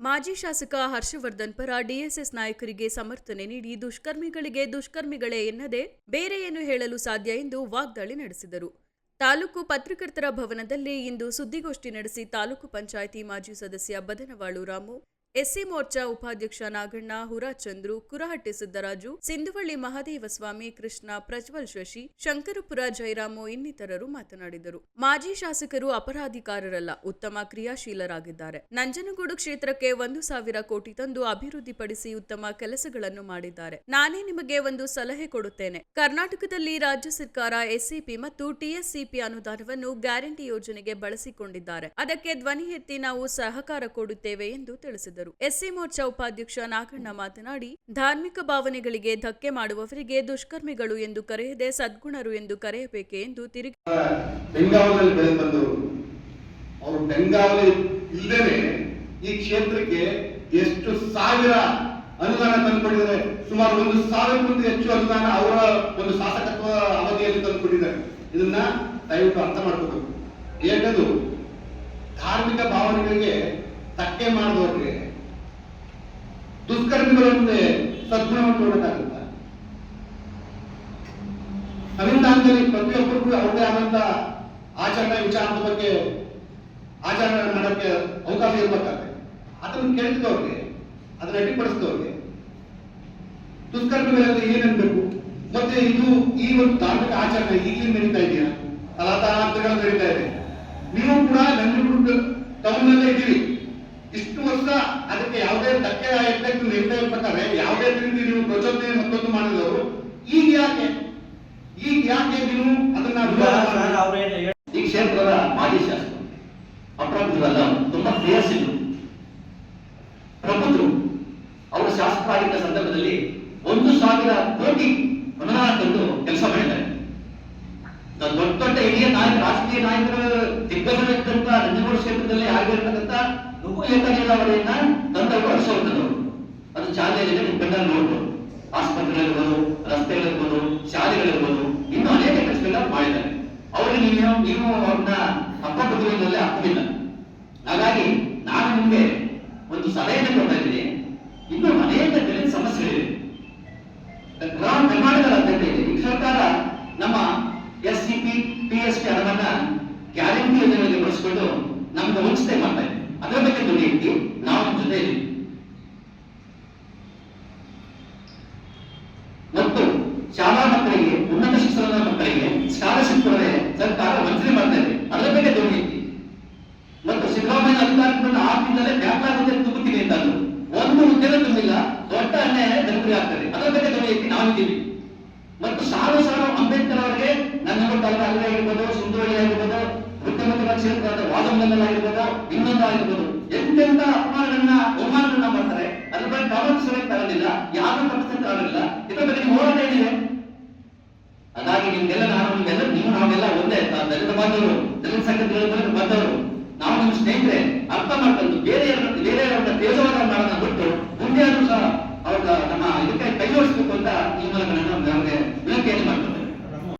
ಮಾಜಿ ಶಾಸಕ ಹರ್ಷವರ್ಧನ್ ಪರ ಡಿಎಸ್ಎಸ್ ನಾಯಕರಿಗೆ ಸಮರ್ಥನೆ ನೀಡಿ ದುಷ್ಕರ್ಮಿಗಳಿಗೆ ದುಷ್ಕರ್ಮಿಗಳೇ ಎನ್ನದೆ ಬೇರೆ ಹೇಳಲು ಸಾಧ್ಯ ಎಂದು ವಾಗ್ದಾಳಿ ನಡೆಸಿದರು. ತಾಲೂಕು ಪತ್ರಕರ್ತರ ಭವನದಲ್ಲಿ ಇಂದು ಸುದ್ದಿಗೋಷ್ಠಿ ನಡೆಸಿ ತಾಲೂಕು ಪಂಚಾಯಿತಿ ಮಾಜಿ ಸದಸ್ಯ ಬದನವಾಳು ರಾಮು ಎಸ್ಸಿ ಮೋರ್ಚಾ ಉಪಾಧ್ಯಕ್ಷ ನಾಗಣ್ಣ, ಹುರಾಚಂದ್ರು, ಕುರಹಟ್ಟಿ ಸಿದ್ದರಾಜು, ಸಿಂಧುವಳ್ಳಿ ಮಹದೇವಸ್ವಾಮಿ, ಕೃಷ್ಣ ಪ್ರಜ್ವಲ್ ಶಶಿ, ಶಂಕರಪುರ ಜಯರಾಮು ಇನ್ನಿತರರು ಮಾತನಾಡಿದರು. ಮಾಜಿ ಶಾಸಕರು ಅಪರಾಧಿಕಾರರಲ್ಲ, ಉತ್ತಮ ಕ್ರಿಯಾಶೀಲರಾಗಿದ್ದಾರೆ. ನಂಜನಗೂಡು ಕ್ಷೇತ್ರಕ್ಕೆ ಒಂದು ಸಾವಿರ ಕೋಟಿ ತಂದು ಅಭಿವೃದ್ಧಿಪಡಿಸಿ ಉತ್ತಮ ಕೆಲಸಗಳನ್ನು ಮಾಡಿದ್ದಾರೆ. ನಾನೇ ನಿಮಗೆ ಒಂದು ಸಲಹೆ ಕೊಡುತ್ತೇನೆ. ಕರ್ನಾಟಕದಲ್ಲಿ ರಾಜ್ಯ ಸರ್ಕಾರ ಎಸ್ಸಿಪಿ ಮತ್ತು ಟಿಎಸ್ಸಿಪಿ ಅನುದಾನವನ್ನು ಗ್ಯಾರಂಟಿ ಯೋಜನೆಗೆ ಬಳಸಿಕೊಂಡಿದ್ದಾರೆ. ಅದಕ್ಕೆ ಧ್ವನಿ ಎತ್ತಿ ನಾವು ಸಹಕಾರ ಕೊಡುತ್ತೇವೆ ಎಂದು ತಿಳಿಸಿದರು. ಎಸ್ಸಿ ಮೋರ್ಚಾ ಉಪಾಧ್ಯಕ್ಷ ನಾಗಣ್ಣ ಮಾತನಾಡಿ, ಧಾರ್ಮಿಕ ಭಾವನೆಗಳಿಗೆ ಧಕ್ಕೆ ಮಾಡುವವರಿಗೆ ದುಷ್ಕರ್ಮಿಗಳು ಎಂದು ಕರೆಯದೆ ಸದ್ಗುಣರು ಎಂದು ಕರೆಯಬೇಕೆ ಎಂದು ತಿರುಗಿ ಅವರು ಬೆಂಗಾವಲಿ ಇಲ್ಲದೇನೆ ಈ ಕ್ಷೇತ್ರಕ್ಕೆ ಎಷ್ಟು ಸಾವಿರ ಅನುದಾನ ತಂದುಕೊಟ್ಟಿದ್ದಾರೆ. ಸುಮಾರು ಒಂದು ಸಾವಿರಕ್ಕಿಂತ ಹೆಚ್ಚು ಅನುದಾನ ಅವರ ಒಂದು ಶಾಸಕತ್ವ ಅವಧಿಯಲ್ಲಿ ತಂದುಕೊಟ್ಟಿದ್ದಾರೆ. ಇದನ್ನ ದಯವಿಟ್ಟು ಅರ್ಥ ಮಾಡ್ಕೋಬೇಕು. ಏಕದು ಧಾರ್ಮಿಕ ಭಾವನೆಗಳಿಗೆ ತಕ್ಕೆ ದುಷ್ಕರ್ಮಿಗಳ ಮುಂದೆ ಸದ್ಗುಣವನ್ನು ನೋಡಕ್ಕಾಗುತ್ತ ಪ್ರತಿಯೊಬ್ಬರು ಕೂಡ ಅವ್ರದೇ ಆದಂತ ಆಚರಣೆ ವಿಚಾರದ ಬಗ್ಗೆ ಆಚರಣೆ ಮಾಡೋಕ್ಕೆ ಅವಕಾಶ ಇರ್ಬೇಕಾಗ್ತದೆ ಅದನ್ನು ಕೇಳಿದವ್ರಿಗೆ ಅದನ್ನ ಅಡ್ಡಿಪಡಿಸಿದವ್ರಿಗೆ ದುಷ್ಕರ್ಮಿಗಳಲ್ಲಿ ಏನೆನ್ಬೇಕು? ಮತ್ತೆ ಇದು ಈ ಒಂದು ಧಾರ್ಮಿಕ ಆಚರಣೆ ಈಗಲೂ ನಡೀತಾ ಇದೆಯಾ? ತಲಾತಾಂತಗಳು ನಡೀತಾ ಇದೆ. ನೀವು ಕೂಡ ನಂಜನಗೂಡು ಟೌನ್ ಇದ್ದೀರಿ. ಅದಕ್ಕೆ ಯಾವುದೇ ಧಕ್ಕೆ ಎಫೆಕ್ಟ್ ನಿರ್ಣಯ ಪ್ರಕಾರ ಯಾವುದೇ ರೀತಿ ನೀವು ಪ್ರಚೋದನೆ ಮತ್ತೊಂದು ಮಾಡಿದವರು ಈಗ ಯಾಕೆ? ಈಗ ಯಾಕೆ ನೀವು ಅದನ್ನ? ಈ ಕ್ಷೇತ್ರದ ಮಾಜಿ ಶಾಸಕರು ಅಪ್ರಾಪ್ತರಲ್ಲ ತುಂಬಾ ಪ್ರೇಯಸಿದ್ರು ಪ್ರಬುದ್ಧರು ಅವರು ಶಾಸಕರಾಗಿದ್ದ ಸಂದರ್ಭದಲ್ಲಿ ಒಂದು ಸಾವಿರ ಕೋಟಿ ಅನುದಾನ ತಂದು ಕೆಲಸ ಮಾಡಿದ್ದಾರೆ. ದೊಡ್ಡ ದೊಡ್ಡ ಹಿರಿಯ ನಾಯಕ ರಾಷ್ಟ್ರೀಯ ನಾಯಕರ ದಿಗ್ಗಜ ನಂಜನಗೂಡು ಕ್ಷೇತ್ರದಲ್ಲಿ ಆಗಿರ್ತಕ್ಕಂಥ ನುಗ್ಗು ಏಕನೀರಾವರಿಯನ್ನ ತಂದವರು ಹರ್ಷವರ್ಧನವರು ಅದು ಚಾಲನೆಯಲ್ಲಿ ನೀವು ಕಣ್ಣಲ್ಲಿ ನೋಡ್ಬೋದು. ಆಸ್ಪತ್ರೆಗಳಿರ್ಬೋದು ರಸ್ತೆಗಳಿರ್ಬೋದು ಶಾಲೆಗಳಿರ್ಬೋದು ಇನ್ನೂ ಅನೇಕ ಕೆಲಸಗಳನ್ನ ಮಾಡಿದ್ದಾರೆ. ಅವ್ರಿಗೆ ನೀವು ನೀವು ಅವ್ರನ್ನ ಅಪ್ಪಟುಗಳಲ್ಲೇ ಹಾಕುದಿಲ್ಲ ಹಾಗಾಗಿ ನಾನು ನಿಮಗೆ ಒಂದು ಸಲಹೆಯನ್ನು ಕೊಡ್ತಾ ಇದ್ದೀನಿ. ಇನ್ನೂ ಅನೇಕ ಸಮಸ್ಯೆ ಸಮಸ್ಯೆಗಳಿವೆ. ಕರ್ನಾಟಕದ ಅಧ್ಯಕ್ಷ ಇದೆ. ಈ ಸರ್ಕಾರ ನಮ್ಮ S C P P S P ಹಣವನ್ನ ಗ್ಯಾರಂಟಿ ಯೋಜನೆಯಲ್ಲಿ ಬಳಸಿಕೊಂಡು ನಮ್ಗೆ ವಂಚಿತೆ ಮಾಡ್ತಾ ಇದೆ. ನಾವು ಜೊತೆ ಮತ್ತು ಶಾಲಾ ಮಕ್ಕಳಿಗೆ, ಉನ್ನತ ಶಿಕ್ಷಣದ ಮಕ್ಕಳಿಗೆ ಸ್ಕಾಲರ್ಶಿಪ್ ಕೊಡದೆ ಸರ್ಕಾರ ವಂಚನೆ ಮಾಡ್ತಾ ಇದೆ ಅದರ ಬಗ್ಗೆ ಧ್ವನಿ ಮತ್ತು ಸಿದ್ದರಾಮಯ್ಯ ಅಧಿಕಾರಕ್ಕೆ ಬಂದ ವ್ಯಾಪಾರ ತುಂಬುತ್ತೀನಿ ಅಂತ. ಒಂದು ಹುದ್ದೆನೂ ತುಂಬಿಲ್ಲ ದೊಡ್ಡ ಅನ್ಯಾಯ ಜನಪ್ರಿಯ ಆಗ್ತದೆ ಅದರ ಬಗ್ಗೆ ಎತ್ತಿ ನಾವಿದ್ದೀವಿ ಮತ್ತು ಸಾಲು ಸಾಲು ಅಂಬೇಡ್ಕರ್ ಅವರಿಗೆ ನನ್ನ ತಾಲೂಕು ಆಗಿರ್ಬೋದು ಸುಂದರಳ್ಳಿ ಆಗಿರ್ಬೋದು ವೃತ್ತಮಂತ್ರಿಗಳ ಕ್ಷೇತ್ರದ ಆಗಿರ್ಬೋದು ಇನ್ನೊಂದಾಗಿರ್ಬೋದು ಎಂತೆಂತ ಅಪಮಾನಗಳನ್ನ ಅವಮಾನಗಳನ್ನ ಮಾಡ್ತಾರೆ, ಅದ್ರ ಬಗ್ಗೆ ಗಮನಿಸಲೇ ತರಲಿಲ್ಲ ಯಾರು ತಪ್ಪಿಸ್ತಾ ತರಲಿಲ್ಲ ಇದರ ಬಗ್ಗೆ ನೀವು ಹೋರಾಟ ಏನಿದೆ ಹಾಗಾಗಿ ನಿಮ್ಗೆಲ್ಲ ನಾನು, ನಿಮ್ಗೆಲ್ಲ, ನೀವು ನಾವೆಲ್ಲ ಒಂದೇ ದಲಿತ ಬಾಂಧವರು, ದಲಿತ ಸಂಘಟನೆಗಳ ಮೂಲಕ ಬಂದವರು ನಾವು ನಿಮ್ಮ ಸ್ನೇಹಿತರೆ, ಅರ್ಥ ಮಾಡ್ಕೊಂಡು ಬೇರೆ ಬೇರೆಯವರನ್ನ ತೇಜವಾದ ಮಾಡೋದನ್ನ ಬಿಟ್ಟು